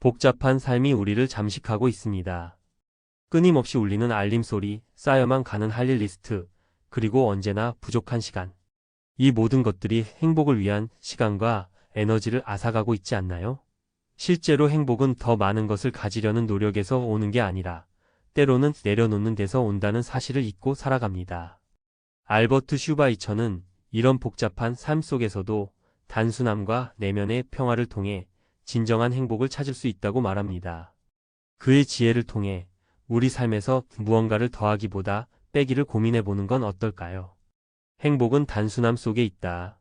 복잡한 삶이 우리를 잠식하고 있습니다. 끊임없이 울리는 알림 소리, 쌓여만 가는 할 일 리스트, 그리고 언제나 부족한 시간. 이 모든 것들이 행복을 위한 시간과 에너지를 앗아가고 있지 않나요? 실제로 행복은 더 많은 것을 가지려는 노력에서 오는 게 아니라 때로는 내려놓는 데서 온다는 사실을 잊고 살아갑니다. 알버트 슈바이처는 이런 복잡한 삶 속에서도 단순함과 내면의 평화를 통해 진정한 행복을 찾을 수 있다고 말합니다. 그의 지혜를 통해 우리 삶에서 무언가를 더하기보다 빼기를 고민해 보는 건 어떨까요? 행복은 단순함 속에 있다.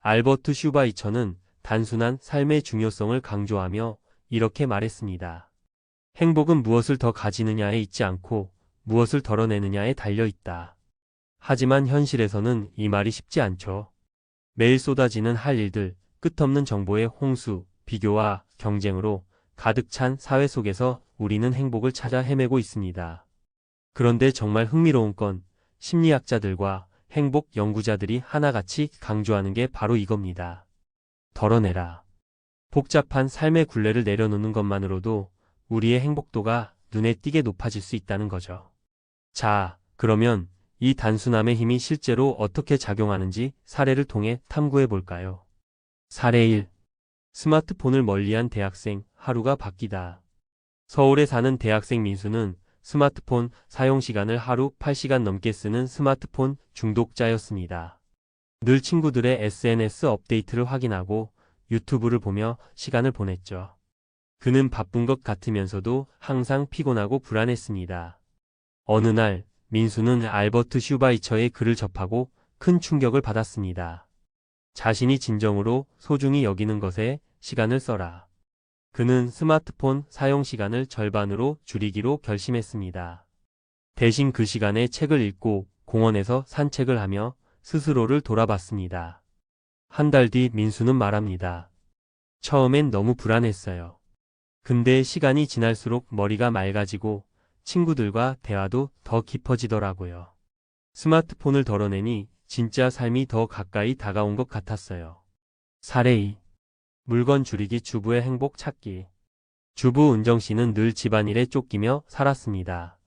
알버트 슈바이처는 단순한 삶의 중요성을 강조하며 이렇게 말했습니다. 행복은 무엇을 더 가지느냐에 있지 않고 무엇을 덜어내느냐에 달려 있다. 하지만 현실에서는 이 말이 쉽지 않죠. 매일 쏟아지는 할 일들, 끝없는 정보의 홍수, 비교와 경쟁으로 가득 찬 사회 속에서 우리는 행복을 찾아 헤매고 있습니다. 그런데 정말 흥미로운 건 심리학자들과 행복 연구자들이 하나같이 강조하는 게 바로 이겁니다. 덜어내라. 복잡한 삶의 굴레를 내려놓는 것만으로도 우리의 행복도가 눈에 띄게 높아질 수 있다는 거죠. 자, 그러면 이 단순함의 힘이 실제로 어떻게 작용하는지 사례를 통해 탐구해 볼까요? 사례 1. 스마트폰을 멀리한 대학생 하루가 바뀌다. 서울에 사는 대학생 민수는 스마트폰 사용 시간을 하루 8시간 넘게 쓰는 스마트폰 중독자였습니다. 늘 친구들의 SNS 업데이트를 확인하고 유튜브를 보며 시간을 보냈죠. 그는 바쁜 것 같으면서도 항상 피곤하고 불안했습니다. 어느 날 민수는 알버트 슈바이처의 글을 접하고 큰 충격을 받았습니다. 자신이 진정으로 소중히 여기는 것에 시간을 써라. 그는 스마트폰 사용 시간을 절반으로 줄이기로 결심했습니다. 대신 그 시간에 책을 읽고 공원에서 산책을 하며 스스로를 돌아봤습니다. 한 달 뒤 민수는 말합니다. 처음엔 너무 불안했어요. 근데 시간이 지날수록 머리가 맑아지고 친구들과 대화도 더 깊어지더라고요. 스마트폰을 덜어내니 진짜 삶이 더 가까이 다가온 것 같았어요. 사례 2. 물건 줄이기 주부의 행복 찾기. 주부 은정 씨는 늘 집안일에 쫓기며 살았습니다.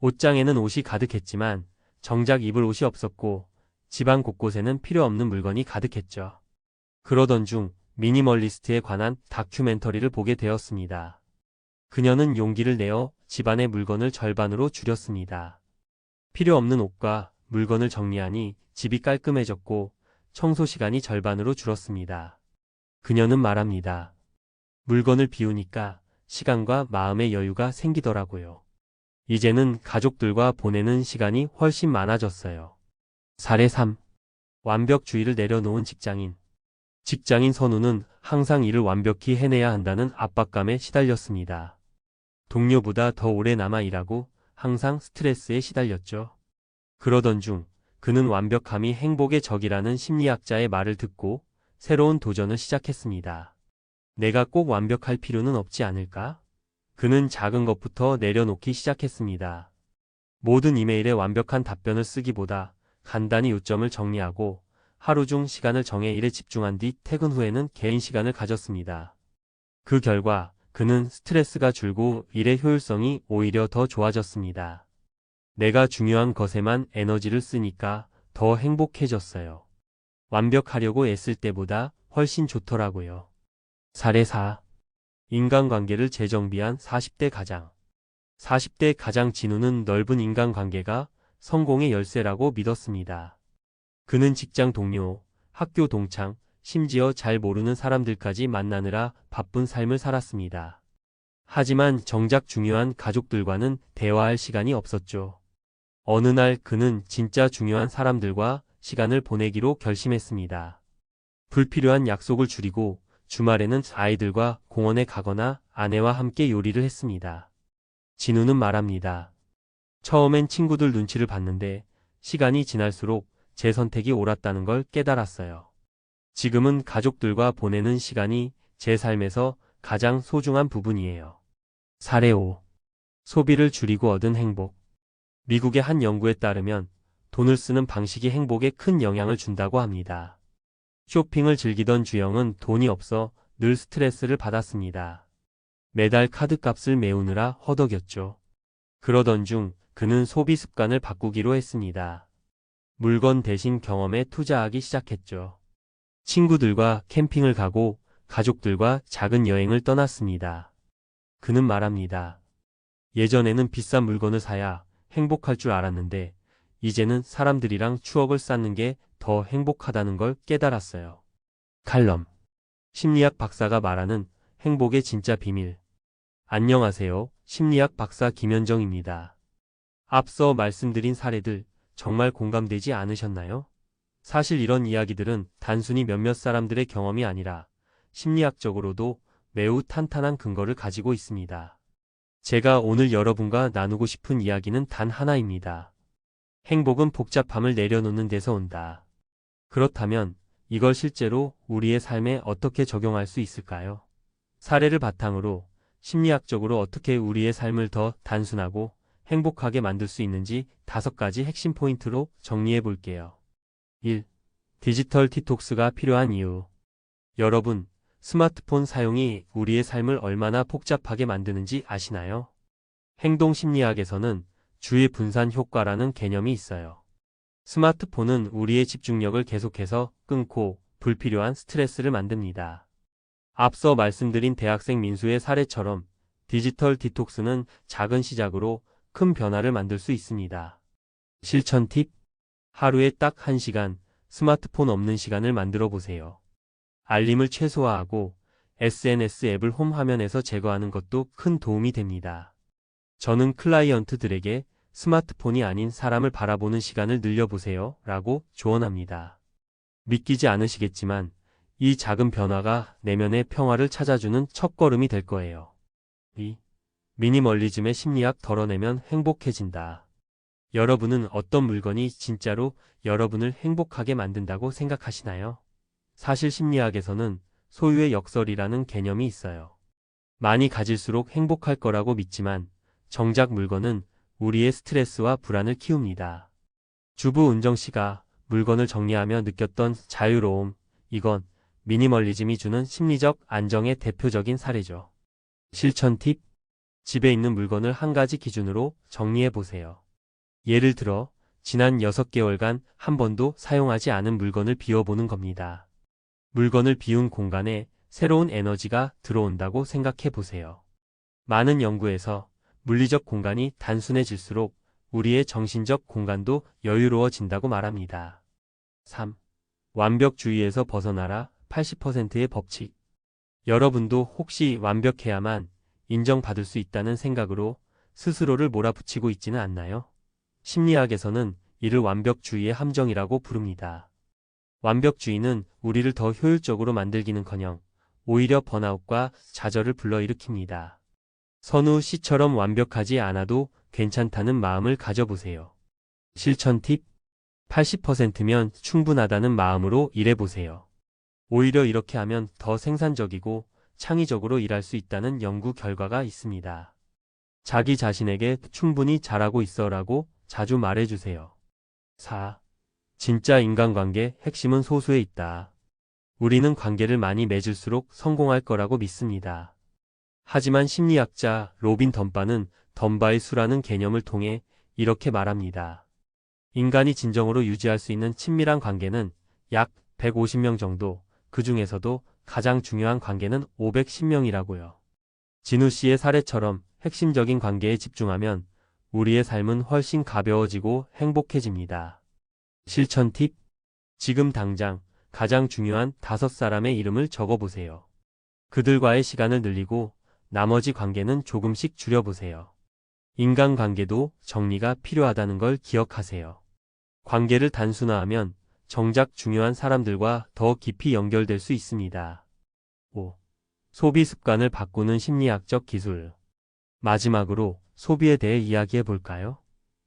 옷장에는 옷이 가득했지만 정작 입을 옷이 없었고 집안 곳곳에는 필요 없는 물건이 가득했죠. 그러던 중 미니멀리스트에 관한 다큐멘터리를 보게 되었습니다. 그녀는 용기를 내어 집안의 물건을 절반으로 줄였습니다. 필요 없는 옷과 물건을 정리하니 집이 깔끔해졌고 청소 시간이 절반으로 줄었습니다. 그녀는 말합니다. 물건을 비우니까 시간과 마음의 여유가 생기더라고요. 이제는 가족들과 보내는 시간이 훨씬 많아졌어요. 사례 3. 완벽주의를 내려놓은 직장인. 직장인 선우는 항상 일을 완벽히 해내야 한다는 압박감에 시달렸습니다. 동료보다 더 오래 남아 일하고 항상 스트레스에 시달렸죠. 그러던 중 그는 완벽함이 행복의 적이라는 심리학자의 말을 듣고 새로운 도전을 시작했습니다. 내가 꼭 완벽할 필요는 없지 않을까? 그는 작은 것부터 내려놓기 시작했습니다. 모든 이메일에 완벽한 답변을 쓰기보다 간단히 요점을 정리하고 하루 중 시간을 정해 일에 집중한 뒤 퇴근 후에는 개인 시간을 가졌습니다. 그 결과 그는 스트레스가 줄고 일의 효율성이 오히려 더 좋아졌습니다. 내가 중요한 것에만 에너지를 쓰니까 더 행복해졌어요. 완벽하려고 애쓸 때보다 훨씬 좋더라고요. 사례 4. 인간관계를 재정비한 40대 가장. 40대 가장 진우는 넓은 인간관계가 성공의 열쇠라고 믿었습니다. 그는 직장 동료, 학교 동창, 심지어 잘 모르는 사람들까지 만나느라 바쁜 삶을 살았습니다. 하지만 정작 중요한 가족들과는 대화할 시간이 없었죠. 어느 날 그는 진짜 중요한 사람들과 시간을 보내기로 결심했습니다. 불필요한 약속을 줄이고 주말에는 아이들과 공원에 가거나 아내와 함께 요리를 했습니다. 진우는 말합니다. 처음엔 친구들 눈치를 봤는데 시간이 지날수록 제 선택이 옳았다는 걸 깨달았어요. 지금은 가족들과 보내는 시간이 제 삶에서 가장 소중한 부분이에요. 사례 5. 소비를 줄이고 얻은 행복. 미국의 한 연구에 따르면 돈을 쓰는 방식이 행복에 큰 영향을 준다고 합니다. 쇼핑을 즐기던 주영은 돈이 없어 늘 스트레스를 받았습니다. 매달 카드값을 메우느라 허덕였죠. 그러던 중 그는 소비 습관을 바꾸기로 했습니다. 물건 대신 경험에 투자하기 시작했죠. 친구들과 캠핑을 가고 가족들과 작은 여행을 떠났습니다. 그는 말합니다. 예전에는 비싼 물건을 사야 행복할 줄 알았는데 이제는 사람들이랑 추억을 쌓는 게 더 행복하다는 걸 깨달았어요. 칼럼. 심리학 박사가 말하는 행복의 진짜 비밀. 안녕하세요. 심리학 박사 김현정입니다. 앞서 말씀드린 사례들 정말 공감되지 않으셨나요? 사실 이런 이야기들은 단순히 몇몇 사람들의 경험이 아니라 심리학적으로도 매우 탄탄한 근거를 가지고 있습니다. 제가 오늘 여러분과 나누고 싶은 이야기는 단 하나입니다. 행복은 복잡함을 내려놓는 데서 온다. 그렇다면 이걸 실제로 우리의 삶에 어떻게 적용할 수 있을까요? 사례를 바탕으로 심리학적으로 어떻게 우리의 삶을 더 단순하고 행복하게 만들 수 있는지 다섯 가지 핵심 포인트로 정리해 볼게요. 1. 디지털 디톡스가 필요한 이유. 여러분, 스마트폰 사용이 우리의 삶을 얼마나 복잡하게 만드는지 아시나요? 행동 심리학에서는 주의 분산 효과라는 개념이 있어요. 스마트폰은 우리의 집중력을 계속해서 끊고 불필요한 스트레스를 만듭니다. 앞서 말씀드린 대학생 민수의 사례처럼 디지털 디톡스는 작은 시작으로 큰 변화를 만들 수 있습니다. 실천 팁. 하루에 딱 1시간 스마트폰 없는 시간을 만들어 보세요. 알림을 최소화하고 SNS 앱을 홈 화면에서 제거하는 것도 큰 도움이 됩니다. 저는 클라이언트들에게 스마트폰이 아닌 사람을 바라보는 시간을 늘려보세요 라고 조언합니다. 믿기지 않으시겠지만 이 작은 변화가 내면의 평화를 찾아주는 첫걸음이 될 거예요. 2. 미니멀리즘의 심리학 덜어내면 행복해진다. 여러분은 어떤 물건이 진짜로 여러분을 행복하게 만든다고 생각하시나요? 사실 심리학에서는 소유의 역설이라는 개념이 있어요. 많이 가질수록 행복할 거라고 믿지만 정작 물건은 우리의 스트레스와 불안을 키웁니다. 주부 은정 씨가 물건을 정리하며 느꼈던 자유로움, 이건 미니멀리즘이 주는 심리적 안정의 대표적인 사례죠. 실천 팁. 집에 있는 물건을 한 가지 기준으로 정리해 보세요. 예를 들어, 지난 6개월간 한 번도 사용하지 않은 물건을 비워보는 겁니다. 물건을 비운 공간에 새로운 에너지가 들어온다고 생각해 보세요. 많은 연구에서 물리적 공간이 단순해질수록 우리의 정신적 공간도 여유로워진다고 말합니다. 3. 완벽주의에서 벗어나라 80%의 법칙. 여러분도 혹시 완벽해야만 인정받을 수 있다는 생각으로 스스로를 몰아붙이고 있지는 않나요? 심리학에서는 이를 완벽주의의 함정이라고 부릅니다. 완벽주의는 우리를 더 효율적으로 만들기는커녕 오히려 번아웃과 좌절을 불러일으킵니다. 선우 씨처럼 완벽하지 않아도 괜찮다는 마음을 가져보세요. 실천 팁 80%면 충분하다는 마음으로 일해보세요. 오히려 이렇게 하면 더 생산적이고 창의적으로 일할 수 있다는 연구 결과가 있습니다. 자기 자신에게 충분히 잘하고 있어 라고 자주 말해주세요. 4. 진짜 인간관계 핵심은 소수에 있다. 우리는 관계를 많이 맺을수록 성공할 거라고 믿습니다. 하지만 심리학자 로빈 덤바는 덤바의 수라는 개념을 통해 이렇게 말합니다. 인간이 진정으로 유지할 수 있는 친밀한 관계는 약 150명 정도, 그 중에서도 가장 중요한 관계는 510명이라고요. 진우 씨의 사례처럼 핵심적인 관계에 집중하면 우리의 삶은 훨씬 가벼워지고 행복해집니다. 실천 팁. 지금 당장 가장 중요한 다섯 사람의 이름을 적어보세요. 그들과의 시간을 늘리고 나머지 관계는 조금씩 줄여보세요. 인간관계도 정리가 필요하다는 걸 기억하세요. 관계를 단순화하면 정작 중요한 사람들과 더 깊이 연결될 수 있습니다. 5. 소비 습관을 바꾸는 심리학적 기술. 마지막으로 소비에 대해 이야기해 볼까요?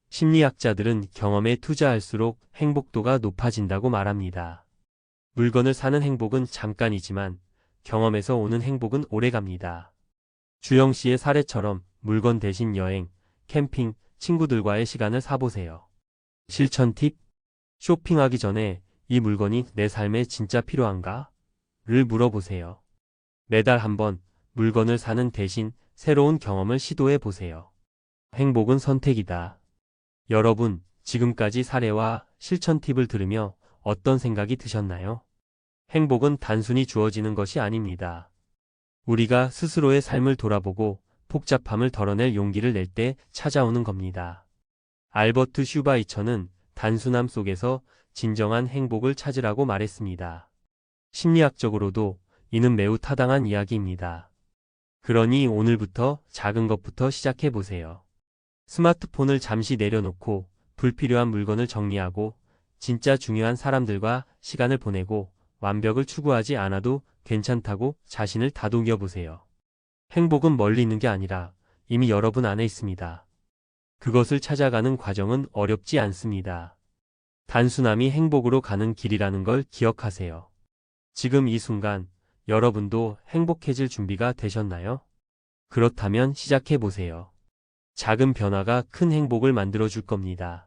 심리학자들은 경험에 투자할수록 행복도가 높아진다고 말합니다. 물건을 사는 행복은 잠깐이지만 경험에서 오는 행복은 오래갑니다. 주영 씨의 사례처럼 물건 대신 여행, 캠핑, 친구들과의 시간을 사보세요. 실천 팁. 쇼핑하기 전에 이 물건이 내 삶에 진짜 필요한가? 를 물어보세요. 매달 한 번 물건을 사는 대신 새로운 경험을 시도해 보세요. 행복은 선택이다. 여러분, 지금까지 사례와 실천 팁을 들으며 어떤 생각이 드셨나요? 행복은 단순히 주어지는 것이 아닙니다. 우리가 스스로의 삶을 돌아보고 복잡함을 덜어낼 용기를 낼 때 찾아오는 겁니다. 알버트 슈바이처는 단순함 속에서 진정한 행복을 찾으라고 말했습니다. 심리학적으로도 이는 매우 타당한 이야기입니다. 그러니 오늘부터 작은 것부터 시작해 보세요. 스마트폰을 잠시 내려놓고 불필요한 물건을 정리하고 진짜 중요한 사람들과 시간을 보내고 완벽을 추구하지 않아도 괜찮다고 자신을 다독여 보세요. 행복은 멀리 있는 게 아니라 이미 여러분 안에 있습니다. 그것을 찾아가는 과정은 어렵지 않습니다. 단순함이 행복으로 가는 길이라는 걸 기억하세요. 지금 이 순간 여러분도 행복해질 준비가 되셨나요? 그렇다면 시작해 보세요. 작은 변화가 큰 행복을 만들어 줄 겁니다.